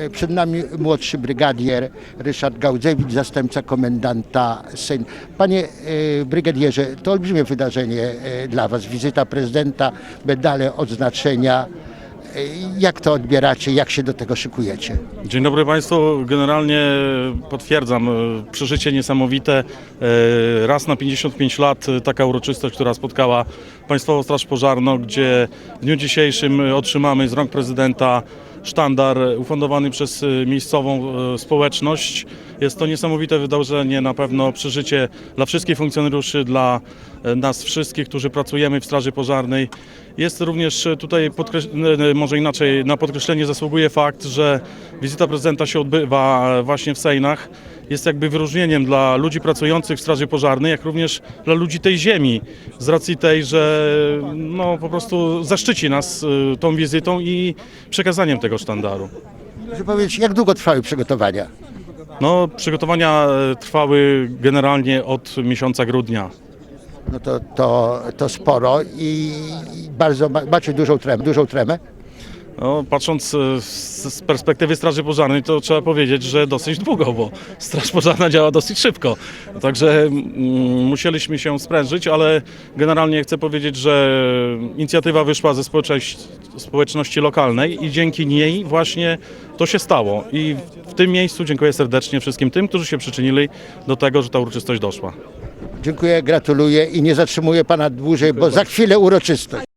E, Przed nami młodszy brygadier Ryszard Gałdzewicz, zastępca komendanta Sejm. Panie e, brygadierze, to olbrzymie wydarzenie e, dla Was, wizyta prezydenta, medale, odznaczenia. E, Jak to odbieracie, jak się do tego szykujecie? Dzień dobry Państwu. Generalnie potwierdzam, e, przeżycie niesamowite. E, Raz na 55 lat taka uroczystość, która spotkała Państwową Straż Pożarną, gdzie w dniu dzisiejszym otrzymamy z rąk prezydenta sztandar ufundowany przez e, miejscową e, społeczność. Jest to niesamowite wydarzenie, na pewno przeżycie dla wszystkich funkcjonariuszy, dla e, nas wszystkich, którzy pracujemy w Straży Pożarnej. Jest również tutaj, może inaczej, na podkreślenie zasługuje fakt, że wizyta prezydenta się odbywa właśnie w Sejnach. Jest jakby wyróżnieniem dla ludzi pracujących w Straży Pożarnej, jak również dla ludzi tej ziemi, z racji tej, że no, po prostu zaszczyci nas e, tą wizytą i przekazaniem tego sztandaru. Proszę powiedzieć, jak długo trwały przygotowania? No, przygotowania e, trwały generalnie od miesiąca grudnia. No to, to, to sporo i bardzo ma, macie dużą tremę, dużą tremę. No, patrząc e, z, perspektywy Straży Pożarnej, to trzeba powiedzieć, że dosyć długo, bo Straż Pożarna działa dosyć szybko. Także mm, musieliśmy się sprężyć, ale generalnie chcę powiedzieć, że inicjatywa wyszła ze społeczności, społeczności lokalnej i dzięki niej właśnie to się stało. I w tym miejscu dziękuję serdecznie wszystkim tym, którzy się przyczynili do tego, że ta uroczystość doszła. Dziękuję, gratuluję i nie zatrzymuję Pana dłużej, bo za chwilę uroczystość.